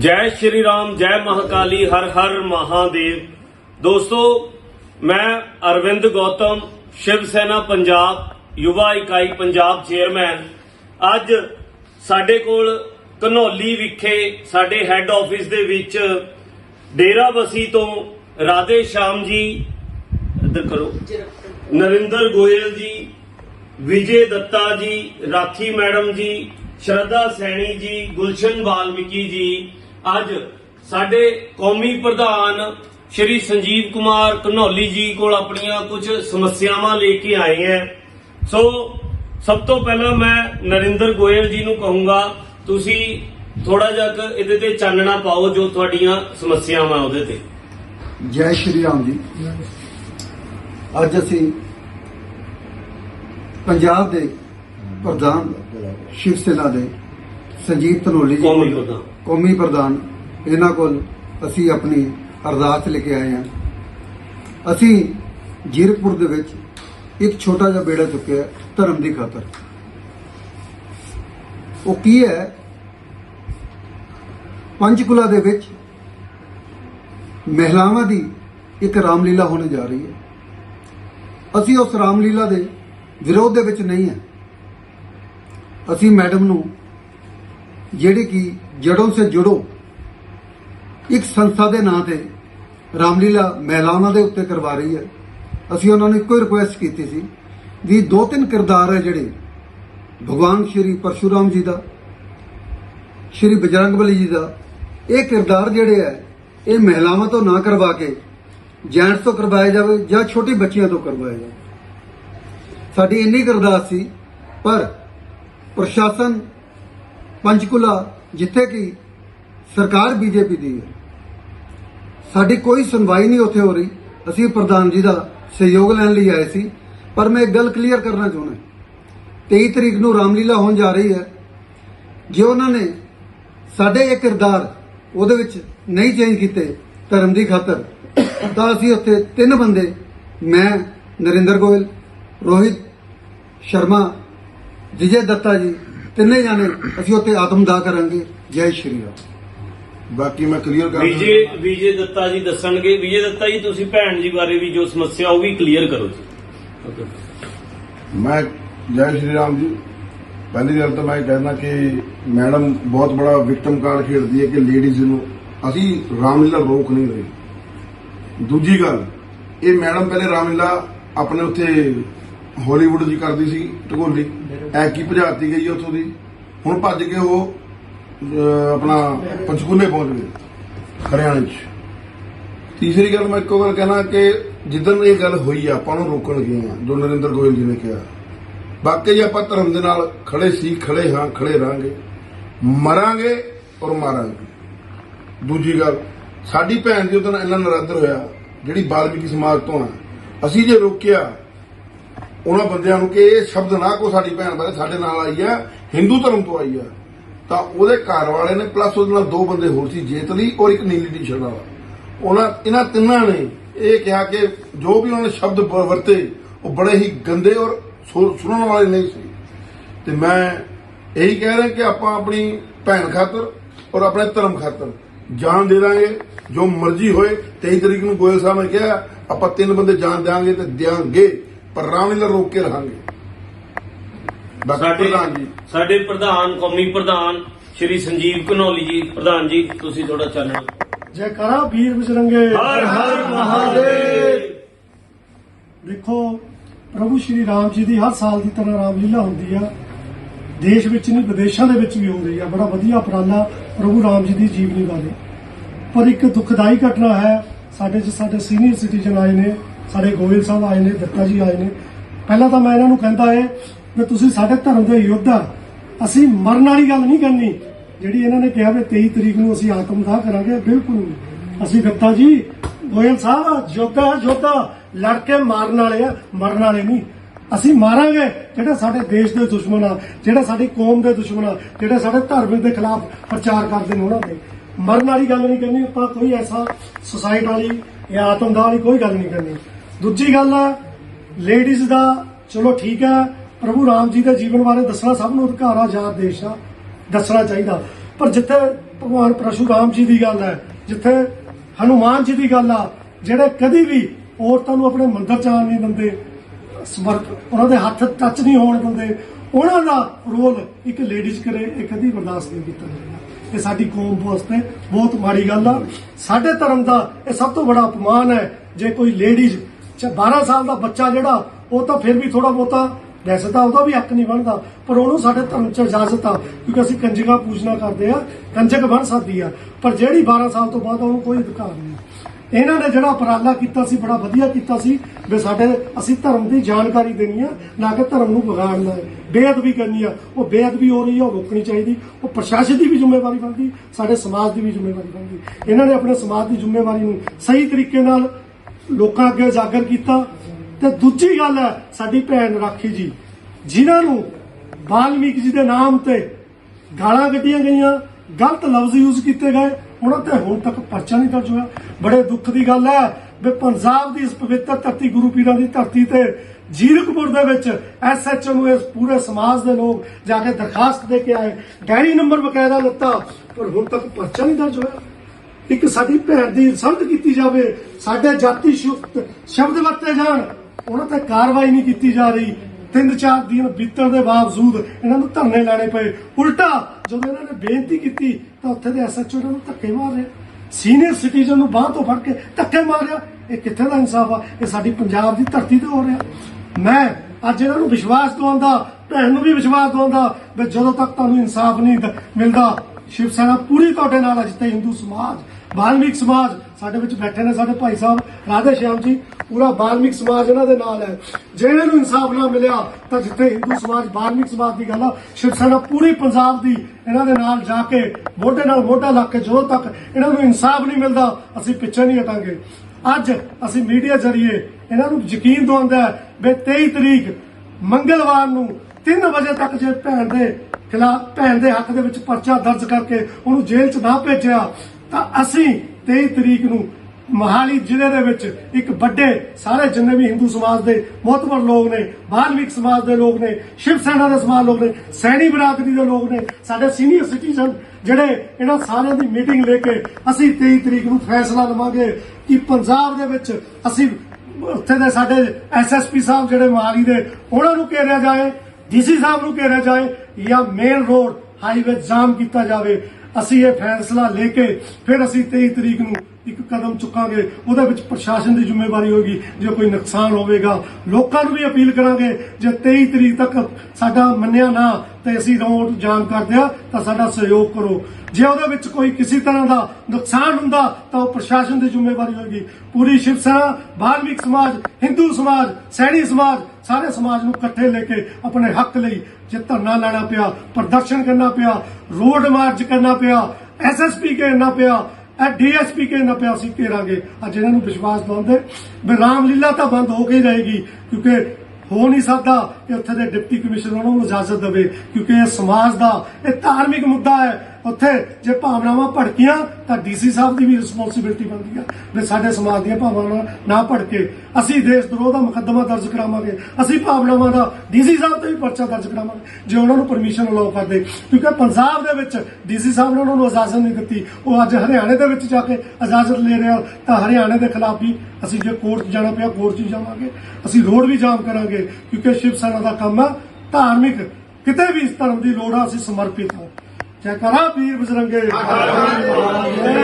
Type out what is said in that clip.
ਜੈ ਸ਼੍ਰੀ ਰਾਮ, ਜੈ ਮਹਾਕਾਲੀ, ਹਰ ਹਰ ਮਹਾਦੇਵ। ਦੋਸਤੋ, ਮੈਂ ਅਰਵਿੰਦ ਗੌਤਮ, ਸ਼ਿਵ ਸੈਨਾ ਪੰਜਾਬ, ਯੁਵਾ ਇਕਾਈ ਪੰਜਾਬ ਚੇਅਰਮੈਨ ਅੱਜ ਸਾਡੇ ਕੋਲ ਘਨੌਲੀ ਵਿਖੇ ਸਾਡੇ ਹੈੱਡ ਆਫਿਸ ਦੇ ਵਿੱਚ ਡੇਰਾਬਸੀ ਤੋਂ ਰਾਧੇ ਸ਼ਾਮ ਜੀ, ਇੱਧਰ ਕਰੋ, ਨਰਿੰਦਰ ਗੋਇਲ ਜੀ, ਵਿਜੇ ਦੱਤਾ ਜੀ, ਰਾਖੀ ਮੈਡਮ ਜੀ, ਸ਼ਰਧਾ ਸੈਣੀ ਜੀ, ਗੁਲਸ਼ਨ ਵਾਲਮੀਕੀ ਜੀ ਅੱਜ ਸਾਡੇ ਕੌਮੀ ਪ੍ਰਧਾਨ ਸ਼੍ਰੀ ਸੰਜੀਵ ਕੁਮਾਰ ਘਨੌਲੀ ਜੀ ਕੋਲ ਆਪਣੀਆਂ ਕੁਝ ਸਮੱਸਿਆਵਾਂ ਲੈ ਕੇ ਆਏ ਹੈ। ਸੋ, ਸਭ ਤੋਂ ਪਹਿਲਾਂ ਮੈਂ ਨਰਿੰਦਰ ਗੋਇਲ ਜੀ ਨੂੰ ਕਹੂੰਗਾ, ਤੁਸੀਂ ਥੋੜਾ ਜਿਹਾ ਇਹਦੇ ਤੇ ਚਾਨਣਾ ਪਾਓ ਜੋ ਤੁਹਾਡੀਆਂ ਸਮੱਸਿਆਵਾਂ ਉਹਦੇ ਤੇ। ਜੈ ਸ਼੍ਰੀ ਰਾਮ ਜੀ। ਅੱਜ ਅਸੀਂ ਪੰਜਾਬ ਦੇ ਪ੍ਰਧਾਨ ਸ਼ਿਵ ਸੈਨਾ ਦੇ ਸੰਜੀਤ ਧਨੋਲੀ ਜੀ ਕੌਮੀ ਪ੍ਰਧਾਨ। ਕੌਮੀ ਪ੍ਰਧਾਨ। ਇਹਨਾਂ ਕੋਲ ਅਸੀਂ ਆਪਣੀ ਅਰਦਾਸ ਲੈ ਕੇ ਆਏ ਹਾਂ। ਅਸੀਂ ਜੀਰਕਪੁਰ ਦੇ ਵਿੱਚ ਇੱਕ ਛੋਟਾ ਜਿਹਾ ਬੇੜਾ ਚੁੱਕਿਆ ਧਰਮ ਦੀ ਖਾਤਰ। ਉਹ ਕੀ ਹੈ? ਪੰਚਕੁਲਾ ਦੇ ਵਿੱਚ ਮਹਿਲਾਵਾਂ ਦੀ ਇੱਕ ਰਾਮਲੀਲਾ ਹੋਣ ਜਾ ਰਹੀ ਹੈ। ਅਸੀਂ ਉਸ ਰਾਮਲੀਲਾ ਦੇ ਵਿਰੋਧ ਦੇ ਵਿੱਚ ਨਹੀਂ ਹਾਂ। ਅਸੀਂ ਮੈਡਮ ਨੂੰ ਜਿਹੜੀ ਕਿ ਜੜੋਂ ਸੇ ਜੁੜੋ, ਇੱਕ ਸੰਸਥਾ ਦੇ ਨਾਂ ਤੇ ਰਾਮਲੀਲਾ ਮਹਿਲਾਵਾਂ ਦੇ ਉੱਤੇ ਕਰਵਾ ਰਹੀ ਹੈ। ਅਸੀਂ ਉਹਨਾਂ ਨੂੰ ਇੱਕੋ ਹੀ ਰਿਕੁਐਸਟ ਕੀਤੀ ਸੀ ਵੀ ਦੋ ਤਿੰਨ ਕਿਰਦਾਰ ਹੈ ਜਿਹੜੇ ਭਗਵਾਨ ਸ਼੍ਰੀ ਪਰਸ਼ੂਰਾਮ ਜੀ ਦਾ, ਸ਼੍ਰੀ ਬਜਰੰਗਬਲੀ ਜੀ ਦਾ, ਇਹ ਕਿਰਦਾਰ ਜਿਹੜੇ ਹੈ, ਇਹ ਮਹਿਲਾਵਾਂ ਤੋਂ ਨਾ ਕਰਵਾ ਕੇ ਜੈਂਟਸ ਤੋਂ ਕਰਵਾਇਆ ਜਾਵੇ ਜਾਂ ਛੋਟੀ ਬੱਚੀਆਂ ਤੋਂ ਕਰਵਾਇਆ ਜਾਵੇ। ਸਾਡੀ ਇੰਨੀ ਕੁ ਸੀ, ਪਰ ਪ੍ਰਸ਼ਾਸਨ ਪੰਚਕੁਲਾ ਜਿੱਥੇ ਕਿ ਸਰਕਾਰ ਬੀਜੇਪੀ ਦੀ ਹੈ। ਸਾਡੀ ਕੋਈ ਸੁਣਵਾਈ ਨਹੀਂ ਉੱਥੇ ਹੋ ਰਹੀ। ਅਸੀਂ ਪ੍ਰਧਾਨ ਜੀ ਦਾ ਸਹਿਯੋਗ ਲੈਣ ਲਈ ਆਏ ਸੀ। ਪਰ ਮੈਂ ਇੱਕ ਗੱਲ ਕਲੀਅਰ ਕਰਨਾ ਚਾਹੁੰਦਾ 23 ਤਰੀਕ ਨੂੰ ਰਾਮਲੀਲਾ ਹੋਣ ਜਾ ਰਹੀ ਹੈ। ਜੇ ਉਹਨਾਂ ਨੇ ਸਾਡੇ ਇਹ ਕਿਰਦਾਰ ਉਹਦੇ ਵਿੱਚ ਨਹੀਂ ਚੇਂਜ ਕੀਤੇ ਧਰਮ ਦੀ ਖਾਤਰ, ਤਾਂ ਅਸੀਂ ਉੱਥੇ ਤਿੰਨ ਬੰਦੇ, ਮੈਂ, ਨਰਿੰਦਰ ਗੋਇਲ, ਰੋਹਿਤ ਸ਼ਰਮਾ, ਵਿਜੇ ਦੱਤਾ ਜੀ ਤਿੰਨੇ ਜਾਣੇ ਅਸੀਂ ਉੱਥੇ ਆਤਮਦਾਹ ਕਰਾਂਗੇ। ਜੈ ਸ਼੍ਰੀ ਰਾਮ। ਬਾਕੀ ਮੈਂ ਕਲੀਅਰ ਕਰ ਵਿਜੇ ਵਿਜੇ ਦੱਤਾ ਜੀ ਦੱਸਣਗੇ। ਵਿਜੇ ਦੱਤਾ ਜੀ ਤੁਸੀਂ ਭੈਣ ਜੀ ਬਾਰੇ ਵੀ ਜੋ ਸਮੱਸਿਆ ਉਹ ਵੀ ਕਲੀਅਰ ਕਰੋ ਜੀ। ਮੈਂ ਜੈ ਸ਼੍ਰੀ ਰਾਮ ਜੀ ਪਹਿਲੀ ਗੱਲ ਤਾਂ ਮੈਂ ਕਹਿਣਾ ਕਿ ਮੈਡਮ ਬਹੁਤ ਬੜਾ ਵਿਕਟਮ ਕਾਰਡ ਖੇਡਦੀ ਹੈ ਕਿ ਲੇਡੀਜ਼ ਨੂੰ ਅਸੀਂ ਰਾਮਲੀਲਾ ਰੋਕ ਨਹੀਂ ਰਹੇ। ਦੂਜੀ ਗੱਲ ਇਹ ਮੈਡਮ ਪਹਿਲੇ ਰਾਮਲੀਲਾ ਆਪਣੇ ਉੱਥੇ ਹਾਲੀਵੁੱਡ ਦੀ ਕਰਦੀ ਸੀ ਢਗੋਲੀ ਐ ਕੀ ਭਜਾਤੀ ਗਈ ਉੱਥੋਂ ਦੀ। ਹੁਣ ਭੱਜ ਕੇ ਉਹ ਅਹ, ਆਪਣਾ ਪੰਚਕੂਲੇ ਪਹੁੰਚ ਗਏ ਹਰਿਆਣੇ 'ਚ। ਤੀਸਰੀ ਗੱਲ ਮੈਂ ਇੱਕੋ ਗੱਲ ਕਹਿਣਾ ਕਿ ਜਿੱਦਣ ਇਹ ਗੱਲ ਹੋਈ ਆ ਆਪਾਂ ਨੂੰ ਰੋਕਣ ਲੱਗੇ ਆ ਜੋ ਨਰਿੰਦਰ ਗੋਇਲ ਜੀ ਨੇ ਕਿਹਾ। ਬਾਕੀ ਆਪਾਂ ਧਰਮ ਦੇ ਨਾਲ ਖੜੇ ਸੀ ਖੜੇ ਹਾਂ ਖੜੇ ਰਾਂਗੇ ਮਰਾਂਗੇ ਔਰ ਮਾਰਾਂਗੇ। ਦੂਜੀ ਗੱਲ ਸਾਡੀ ਭੈਣ ਦੀ ਉਦੋਂ ਇੰਨਾ ਨਰਾਦਰ ਹੋਇਆ ਜਿਹੜੀ ਬਾਲਮੀਕੀ ਸਮਾਜ ਤੋਂ ਆ। ਅਸੀਂ ਜੇ ਰੋਕਿਆ ਉਹਨਾਂ ਬੰਦਿਆਂ ਨੂੰ ਕਿ ਇਹ ਸ਼ਬਦ ਨਾ ਕੋ ਸਾਡੀ ਭੈਣ ਬਾਰੇ ਸਾਡੇ ਨਾਲ ਆਈ ਆ ਹਿੰਦੂ ਧਰਮ ਤੋਂ ਆਈ ਆ। ਤਾਂ ਉਹਦੇ ਘਰ ਵਾਲੇ ਨੇ ਪਲੱਸ ਉਹਦੇ ਨਾਲ ਦੋ ਬੰਦੇ ਹੋਰ ਸੀ ਜੇਤਲੀ ਔਰ ਇੱਕ ਨੀਲੀ ਟੀ-ਸ਼ਰਟ ਵਾਲਾ। ਉਹਨਾਂ, ਇਹਨਾਂ ਤਿੰਨਾਂ ਨੇ ਇਹ ਕਿਹਾ ਕਿ ਜੋ ਵੀ ਉਹਨਾਂ ਨੇ ਸ਼ਬਦ ਵਰਤੇ, ਉਹ ਬੜੇ ਹੀ ਗੰਦੇ ਔਰ ਸੁਣਨ ਵਾਲੇ ਨਹੀਂ ਸੀ। ਤੇ ਮੈਂ ਇਹੀ ਕਹਿ ਰਿਹਾ ਕਿ ਆਪਾਂ ਆਪਣੀ ਭੈਣ ਖਾਤਰ ਔਰ ਆਪਣੇ ਧਰਮ ਖਾਤਰ ਜਾਨ ਦੇ ਦਾਂਗੇ, ਜੋ ਮਰਜ਼ੀ ਹੋਏ। 23 ਤਰੀਕ ਨੂੰ ਗੋਇਲ ਸਾਹਿਬ ਨੇ ਕਿਹਾ, ਆਪਾਂ ਤਿੰਨ ਬੰਦੇ ਜਾਨ ਦੇਾਂਗੇ ਤੇ ਦਿਆਂਗੇ। ਪਰ ਰਾਮਲੀਲਾ ਰੋਕ ਕੇ ਰਹਾਂਗੇ ਸਾਡੇ ਪ੍ਰਧਾਨ ਜੀ। ਸਾਡੇ ਪ੍ਰਧਾਨ ਕੌਮੀ ਪ੍ਰਧਾਨ ਸ਼੍ਰੀ ਸੰਜੀਵ ਘਨੌਲੀ ਜੀ। ਪ੍ਰਧਾਨ ਜੀ ਤੁਸੀਂ ਥੋੜਾ ਚਾਨਣਾ ਜੈਕਾਰਾ ਵੀਰ ਬਜਰੰਗੇ। ਹਰ ਹਰ ਮਹਾਦੇਵ। ਦੇਖੋ ਪ੍ਰਭੂ ਸ਼੍ਰੀ ਰਾਮ ਜੀ ਦੀ ਹਰ ਸਾਲ ਦੀ ਤਰ੍ਹਾਂ ਰਾਮਲੀਲਾ ਹੁੰਦੀ ਆ। ਦੇਸ਼ ਵਿੱਚ ਨਹੀਂ ਵਿਦੇਸ਼ਾਂ ਦੇ ਵਿੱਚ ਵੀ ਹੁੰਦੀ ਆ। ਬੜਾ ਵਧੀਆ ਉਪਰਾਲਾ ਪ੍ਰਭੂ ਰਾਮ ਜੀ ਦੀ ਜੀਵਨੀ ਬਾਰੇ। ਪਰ ਇੱਕ ਦੁਖਦਾਈ ਘਟਨਾ ਹੈ ਸਾਡੇ ਚ ਸਾਡੇ ਸੀਨੀਅਰ ਸਿਟੀਜ਼ਨ ਆਏ ਨੇ। ਸਾਡੇ ਗੋਇਲ ਸਾਹਿਬ ਆਏ ਨੇ, ਦੱਤਾ ਜੀ ਆਏ ਨੇ। ਪਹਿਲਾਂ ਤਾਂ ਮੈਂ ਇਹਨਾਂ ਨੂੰ ਕਹਿੰਦਾ ਏ ਵੀ ਤੁਸੀਂ ਸਾਡੇ ਧਰਮ ਦੇ ਯੋਧਾ, ਅਸੀਂ ਮਰਨ ਵਾਲੀ ਗੱਲ ਨਹੀਂ ਕਰਨੀ। ਜਿਹੜੀ ਇਹਨਾਂ ਨੇ ਕਿਹਾ ਵੀ 23 ਤਰੀਕ ਨੂੰ ਅਸੀਂ ਆਤਮਦਾਹ ਕਰਾਂਗੇ, ਬਿਲਕੁਲ ਅਸੀਂ ਦੱਤਾ ਜੀ, ਗੋਇਲ ਸਾਹਿਬ, ਯੋਧਾ ਯੋਧਾ ਲੜ ਕੇ ਮਾਰਨ ਵਾਲੇ ਆ, ਮਰਨ ਵਾਲੇ ਨਹੀਂ। ਅਸੀਂ ਮਾਰਾਂਗੇ ਜਿਹੜੇ ਸਾਡੇ ਦੇਸ਼ ਦੇ ਦੁਸ਼ਮਣ ਆ, ਜਿਹੜੇ ਸਾਡੀ ਕੌਮ ਦੇ ਦੁਸ਼ਮਣ ਆ, ਜਿਹੜੇ ਸਾਡੇ ਧਰਮ ਦੇ ਖਿਲਾਫ ਪ੍ਰਚਾਰ ਕਰਦੇ ਨੇ ਉਹਨਾਂ ਦੇ। ਮਰਨ ਵਾਲੀ ਗੱਲ ਨਹੀਂ ਕਰਨੀ, ਆਪਾਂ ਕੋਈ ਐਸਾ ਸੁਸਾਇਟ ਵਾਲੀ ਜਾਂ ਆਤਮਦਾਹ ਵਾਲੀ ਕੋਈ ਗੱਲ ਨਹੀਂ ਕਰਨੀ। ਦੂਜੀ ਗੱਲ ਹੈ ਲੇਡੀਜ਼ ਦਾ ਚਲੋ ਠੀਕ ਹੈ ਪ੍ਰਭੂ ਰਾਮ ਜੀ ਦੇ ਜੀਵਨ ਬਾਰੇ ਦੱਸਣਾ ਸਭ ਨੂੰ ਅਧਿਕਾਰ ਆ ਆਜ਼ਾਦ ਦੇਸ਼ ਆ ਦੱਸਣਾ ਚਾਹੀਦਾ। ਪਰ ਜਿੱਥੇ ਭਗਵਾਨ ਪਰਸ਼ੂਰਾਮ ਜੀ ਦੀ ਗੱਲ ਹੈ, ਜਿੱਥੇ ਹਨੂਮਾਨ ਜੀ ਦੀ ਗੱਲ ਆ, ਜਿਹੜੇ ਕਦੀ ਵੀ ਔਰਤਾਂ ਨੂੰ ਆਪਣੇ ਮੰਦਰ ਜਾਣ ਨਹੀਂ ਦਿੰਦੇ, ਸਮਰਥ, ਉਹਨਾਂ ਦੇ ਹੱਥ ਟੱਚ ਨਹੀਂ ਹੋਣ ਦਿੰਦੇ, ਉਹਨਾਂ ਦਾ ਰੋਲ ਇੱਕ ਲੇਡੀਜ਼ ਕਰੇ ਇਹ ਕਦੀ ਬਰਦਾਸ਼ਤ ਨਹੀਂ ਕੀਤਾ ਜਾਂਦਾ। ਇਹ ਸਾਡੀ ਕੌਮ ਵਾਸਤੇ ਬਹੁਤ ਮਾੜੀ ਗੱਲ ਆ। ਸਾਡੇ ਧਰਮ ਦਾ ਇਹ ਸਭ ਤੋਂ ਵੱਡਾ ਅਪਮਾਨ ਹੈ, ਜੇ ਕੋਈ ਲੇਡੀਜ਼ 12 ਸਾਲ ਦਾ ਬੱਚਾ ਜਿਹੜਾ, ਉਹ ਤਾਂ ਫਿਰ ਵੀ ਥੋੜਾ ਬਹੁਤਾ ਵੈਸੇ ਤਾਂ ਉਹਦਾ ਵੀ ਹੱਕ ਨਹੀਂ ਬਣਦਾ, ਪਰ ਉਹਨੂੰ ਸਾਡੇ ਧਰਮ 'ਚ ਇਜਾਜ਼ਤ ਆ, ਕਿਉਂਕਿ ਅਸੀਂ ਕੰਜਕਾਂ ਪੂਜਨਾ ਕਰਦੇ ਆ, ਕੰਜਕ ਬਣ ਸਕਦੀ ਆ, ਪਰ ਜਿਹੜੀ 12 ਸਾਲ ਤੋਂ ਬਾਅਦ ਉਹਨੂੰ ਕੋਈ ਅਧਿਕਾਰ ਨਹੀਂ। ਇਹਨਾਂ ਨੇ ਜਿਹੜਾ ਉਪਰਾਲਾ ਕੀਤਾ ਸੀ, ਬੜਾ ਵਧੀਆ ਕੀਤਾ ਸੀ, ਵੀ ਸਾਡੇ, ਅਸੀਂ ਧਰਮ ਦੀ ਜਾਣਕਾਰੀ ਦੇਣੀ ਆ ਨਾ ਕਿ ਧਰਮ ਨੂੰ ਵਿਗਾੜਨਾ ਹੈ। ਬੇਅਦਬੀ ਕਰਨੀ ਆ, ਉਹ ਬੇਅਦਬੀ ਹੋ ਰਹੀ ਆ, ਉਹ ਰੋਕਣੀ ਚਾਹੀਦੀ, ਉਹ ਪ੍ਰਸ਼ਾਸਨ ਦੀ ਵੀ ਜ਼ਿੰਮੇਵਾਰੀ ਬਣਦੀ, ਸਾਡੇ ਸਮਾਜ ਦੀ ਵੀ ਜ਼ਿੰਮੇਵਾਰੀ ਬਣਦੀ। ਇਹਨਾਂ ਨੇ ਆਪਣੇ ਸਮਾਜ ਦੀ ਜ਼ਿੰਮੇਵਾਰੀ ਨੂੰ ਸਹੀ ਤਰੀਕੇ ਨਾਲ ਲੋਕਾਂ ਅੱਗੇ ਉਜਾਗਰ ਕੀਤਾ। ਤੇ ਦੂਜੀ ਗੱਲ ਹੈ ਸਾਡੀ ਭੈਣ ਰਾਖੀ ਜੀ, ਜਿਨ੍ਹਾਂ ਨੂੰ ਵਾਲਮੀਕ ਜੀ ਦੇ ਨਾਮ ਤੇ ਗਾਲਾਂ ਕੱਢੀਆਂ ਗਈਆਂ, ਗਲਤ ਲਫ਼ਜ਼ ਯੂਜ਼ ਕੀਤੇ ਗਏ, ਉਹਨਾਂ ਤੇ ਹੁਣ ਤੱਕ ਪਰਚਾ ਨਹੀਂ ਦਰਜ ਹੋਇਆ। ਬੜੇ ਦੁੱਖ ਦੀ ਗੱਲ ਹੈ ਵੀ ਪੰਜਾਬ ਦੀ ਇਸ ਪਵਿੱਤਰ ਧਰਤੀ, ਗੁਰੂ ਪੀਰਾਂ ਦੀ ਧਰਤੀ ਤੇ ਜੀਰਕਪੁਰ ਦੇ ਵਿੱਚ ਐਸਐਚਓ ਨੂੰ ਇਸ ਪੂਰੇ ਸਮਾਜ ਦੇ ਲੋਕ ਜਾ ਕੇ ਦਰਖਾਸਤ ਦੇ ਕੇ ਆਏ, ਡੈਰੀ ਨੰਬਰ ਬਕਾਇਦਾ ਦਿੱਤਾ ਪਰ ਹੁਣ ਤੱਕ ਪਰਚਾ ਨਹੀਂ ਦਰਜ ਹੋਇਆ। ਇੱਕ ਸਾਡੀ ਭੈਣ ਦੀ ਇਨਸਲਟ ਕੀਤੀ ਜਾਵੇ, ਸਾਡੇ ਜਾਤੀ ਸ਼ਬਦ ਵਰਤੇ ਜਾਣ, ਉਹਨਾਂ ਤੇ ਕਾਰਵਾਈ ਨਹੀਂ ਕੀਤੀ ਜਾ ਰਹੀ। ਤਿੰਨ ਚਾਰ ਦਿਨ ਬੀਤਣ ਦੇ ਬਾਵਜੂਦ ਇਹਨਾਂ ਨੂੰ ਧਰਨੇ ਲੈਣੇ ਪਏ। ਉਲਟਾ ਜਦੋਂ ਇਹਨਾਂ ਨੇ ਬੇਨਤੀ ਕੀਤੀ, ਤਾਂ ਉੱਥੇ ਦੇ ਐਸਐਚਓ ਇਹਨਾਂ ਨੂੰ ਧੱਕੇ ਮਾਰ। ਰਿਹਾ ਸੀਨੀਅਰ ਸਿਟੀਜ਼ਨ ਨੂੰ ਬਾਹ ਤੋਂ ਫੜ ਕੇ ਧੱਕੇ ਮਾਰ ਰਿਹਾ ਇਹ ਕਿੱਥੇ ਦਾ ਇਨਸਾਫ ਆ? ਇਹ ਸਾਡੀ ਪੰਜਾਬ ਦੀ ਧਰਤੀ ਤੇ ਹੋ ਰਿਹਾ। ਮੈਂ ਅੱਜ ਇਹਨਾਂ ਨੂੰ ਵਿਸ਼ਵਾਸ ਦਵਾਉਂਦਾ, ਭੈਣ ਨੂੰ ਵੀ ਵਿਸ਼ਵਾਸ ਦਵਾਉਂਦਾ ਵੀ ਜਦੋਂ ਤੱਕ ਤੁਹਾਨੂੰ ਇਨਸਾਫ ਨਹੀਂ ਮਿਲਦਾ, ਸ਼ਿਵ ਸੈਨਾ ਪੂਰੀ ਤੁਹਾਡੇ ਨਾਲ ਹੈ ਜਿੱਥੇ ਹਿੰਦੂ ਸਮਾਜ ਬਾਲਮੀਕ ਸਮਾਜ ਸਾਡੇ ਵਿੱਚ ਬੈਠੇ ਨੇ ਸਾਡੇ ਭਾਈ ਸਾਹਿਬ ਰਾਧੇ ਸ਼ਾਮ ਜੀ, ਪੂਰਾ ਬਾਲਮਿਕ ਸਮਾਜ ਇਹਨਾਂ ਦੇ ਨਾਲ ਹੈ। ਜੇ ਇਹਨਾਂ ਨੂੰ ਇਨਸਾਫ ਨਾ ਮਿਲਿਆ ਤਾਂ ਜਿੱਥੇ ਹਿੰਦੂ ਸਮਾਜ, ਬਾਲਮੀਕ ਸਮਾਜ ਦੀ ਗੱਲ ਆ, ਸ਼ਿਵ ਸੈਨਾ ਪੂਰੀ ਪੰਜਾਬ ਦੀ ਇਹਨਾਂ ਦੇ ਨਾਲ ਜਾ ਕੇ ਮੋਢੇ ਨਾਲ ਮੋਢਾ ਲਾ ਕੇ ਜਦੋਂ ਤੱਕ ਇਹਨਾਂ ਨੂੰ ਇਨਸਾਫ ਨਹੀਂ ਮਿਲਦਾ, ਅਸੀਂ ਪਿੱਛੇ ਨਹੀਂ ਹਟਾਂਗੇ। ਅੱਜ ਅਸੀਂ ਮੀਡੀਆ ਜ਼ਰੀਏ ਇਹਨਾਂ ਨੂੰ ਯਕੀਨ ਦਿਵਾਉਂਦਾ ਹੈ ਵੀ 23 ਤਰੀਕ ਮੰਗਲਵਾਰ ਨੂੰ 3 ਵਜੇ ਤੱਕ ਜੇ ਭੈਣ ਦੇ ਖਿਲਾਫ, ਭੈਣ ਦੇ ਹੱਕ ਦੇ ਵਿੱਚ ਪਰਚਾ ਦਰਜ ਕਰਕੇ ਉਹਨੂੰ ਜੇਲ੍ਹ 'ਚ ਨਾ ਭੇਜਿਆ ਤਾਂ ਅਸੀਂ 23 ਤਰੀਕ ਨੂੰ ਮੋਹਾਲੀ ਜ਼ਿਲ੍ਹੇ ਦੇ ਵਿੱਚ ਇੱਕ ਵੱਡੇ ਸਾਰੇ ਜਿੰਨੇ ਵੀ ਹਿੰਦੂ ਸਮਾਜ ਦੇ ਮਹੱਤਵਪੂਰਨ ਲੋਕ ਨੇ, ਬਾਲਮੀਕ ਸਮਾਜ ਦੇ ਲੋਕ ਨੇ, ਸ਼ਿਵ ਸੈਨਾ ਦੇ ਸਮਾਜ ਲੋਕ ਨੇ, ਸੈਣੀ ਬਰਾਦਰੀ ਦੇ ਲੋਕ ਨੇ, ਸਾਡੇ ਸੀਨੀਅਰ ਸਿਟੀਜ਼ਨ ਜਿਹੜੇ ਇਹਨਾਂ ਸਾਰਿਆਂ ਦੀ ਮੀਟਿੰਗ ਲੈ ਕੇ ਅਸੀਂ 23 ਤਰੀਕ ਨੂੰ ਫੈਸਲਾ ਲਵਾਂਗੇ ਕਿ ਪੰਜਾਬ ਦੇ ਵਿੱਚ ਅਸੀਂ ਉੱਥੇ ਦੇ ਸਾਡੇ ਐਸਐਸਪੀ ਸਾਹਿਬ ਜਿਹੜੇ ਮੋਹਾਲੀ ਦੇ, ਉਹਨਾਂ ਨੂੰ ਘੇਰਿਆ ਜਾਏ, ਡੀਸੀ ਸਾਹਿਬ ਨੂੰ ਘੇਰਿਆ ਜਾਏ ਜਾਂ ਮੇਨ ਰੋਡ ਹਾਈਵੇ ਜਾਮ ਕੀਤਾ ਜਾਵੇ। ਅਸੀਂ ਇਹ ਫੈਸਲਾ ਲੈ ਕੇ ਫਿਰ ਅਸੀਂ 23 ਤਰੀਕ ਨੂੰ ਇੱਕ ਕਦਮ ਚੁੱਕਾਂਗੇ। ਉਹਦੇ ਵਿੱਚ ਪ੍ਰਸ਼ਾਸਨ ਦੀ ਜ਼ਿੰਮੇਵਾਰੀ ਹੋਏਗੀ। ਜੇ ਕੋਈ ਨੁਕਸਾਨ ਹੋਵੇਗਾ, ਲੋਕਾਂ ਨੂੰ ਵੀ ਅਪੀਲ ਕਰਾਂਗੇ, ਜੇ 23 ਤਰੀਕ ਤੱਕ ਸਾਡਾ ਮੰਨਿਆ ਨਾ ਤੇ ਅਸੀਂ ਰੋਡ ਜਾਮ ਕਰਦੇ ਆ ਤਾਂ ਸਾਡਾ ਸਹਿਯੋਗ ਕਰੋ। ਜੇ ਉਹਦੇ ਵਿੱਚ ਕੋਈ ਕਿਸੇ ਤਰ੍ਹਾਂ ਦਾ ਨੁਕਸਾਨ ਹੁੰਦਾ, ਤਾਂ ਉਹ ਪ੍ਰਸ਼ਾਸਨ ਦੀ ਜ਼ਿੰਮੇਵਾਰੀ ਹੋਏਗੀ। ਪੂਰੀ ਸ਼ਿਵ ਸੈਨਾ, ਬਾਲਮੀਕ ਸਮਾਜ, ਹਿੰਦੂ ਸਮਾਜ, ਸੈਣੀ ਸਮਾਜ ਸਾਰੇ ਸਮਾਜ ਨੂੰ ਇਕੱਠੇ ਲੈ ਕੇ ਆਪਣੇ ਹੱਕ ਲਈ ਜੇ ਧਰਨਾ ਲੈਣਾ ਪਿਆ, ਪ੍ਰਦਰਸ਼ਨ ਕਰਨਾ ਪਿਆ, ਰੋਡ ਮਾਰਚ ਕਰਨਾ ਪਿਆ ਐਸਐਸਪੀ ਕਹਿਣਾ ਪਿਆ, ਇਹ ਡੀਐਸਪੀ ਕਹਿਣਾ ਪਿਆ ਅਸੀਂ ਘੇਰਾਂਗੇ। ਅੱਜ ਇਹਨਾਂ ਨੂੰ ਵਿਸ਼ਵਾਸ ਦਿਵਾਉਂਦੇ ਵੀ ਰਾਮਲੀਲਾ ਤਾਂ ਬੰਦ ਹੋ ਕੇ ਹੀ ਰਹੇਗੀ, ਕਿਉਂਕਿ ਹੋ ਨਹੀਂ ਸਕਦਾ ਕਿ ਉੱਥੇ ਦੇ ਡਿਪਟੀ ਕਮਿਸ਼ਨਰ ਉਹਨਾਂ ਨੂੰ ਇਜਾਜ਼ਤ ਦੇਵੇ, ਕਿਉਂਕਿ ਇਹ ਸਮਾਜ ਦਾ, ਇਹ ਧਾਰਮਿਕ ਮੁੱਦਾ ਹੈ ਉੱਥੇ ਜੇ ਭਾਵਨਾਵਾਂ ਭੜਕੀਆਂ ਤਾਂ ਡੀਸੀ ਸਾਹਿਬ ਦੀ ਵੀ ਰਿਸਪੌਂਸਿਬਿਲਟੀ ਬਣਦੀ ਹੈ ਵੀ ਸਾਡੇ ਸਮਾਜ ਦੀਆਂ ਭਾਵਨਾਵਾਂ ਨਾ ਭੜਕੇ। ਅਸੀਂ ਦੇਸ਼ ਦਰੋਹ ਦਾ ਮੁਕੱਦਮਾ ਦਰਜ ਕਰਾਵਾਂਗੇ। ਅਸੀਂ ਭਾਵਨਾਵਾਂ ਦਾ ਡੀਸੀ ਸਾਹਿਬ ਤੇ ਵੀ ਪਰਚਾ ਦਰਜ ਕਰਾਵਾਂਗੇ। ਜੇ ਉਹਨਾਂ ਨੂੰ ਪਰਮਿਸ਼ਨ ਅਲਾਉ ਕਰਦੇ, ਕਿਉਂਕਿ ਪੰਜਾਬ ਦੇ ਵਿੱਚ ਡੀਸੀ ਸਾਹਿਬ ਨੇ ਉਹਨਾਂ ਨੂੰ ਇਜਾਜ਼ਤ ਨਹੀਂ ਦਿੱਤੀ। ਉਹ ਅੱਜ ਹਰਿਆਣੇ ਦੇ ਵਿੱਚ ਜਾ ਕੇ ਇਜਾਜ਼ਤ ਲੈ ਰਿਹਾ ਤਾਂ ਹਰਿਆਣੇ ਦੇ ਖਿਲਾਫ ਵੀ ਅਸੀਂ ਜੇ ਕੋਰਟ 'ਚ ਜਾਣਾ ਪਿਆ ਕੋਰਟ 'ਚ ਜਾਵਾਂਗੇ। ਅਸੀਂ ਰੋਡ ਵੀ ਜਾਮ ਕਰਾਂਗੇ, ਕਿਉਂਕਿ ਸ਼ਿਵ ਸੈਨਾ ਦਾ ਕੰਮ ਹੈ ਧਾਰਮਿਕ ਕਿਤੇ ਵੀ ਇਸ ਧਰਮ ਦੀ ਲੋੜ ਆ, ਅਸੀਂ ਸਮਰਪਿਤ ਹਾਂ। ਜੈ ਕਰਾ ਵੀਰ ਬਜਰੰਗੇ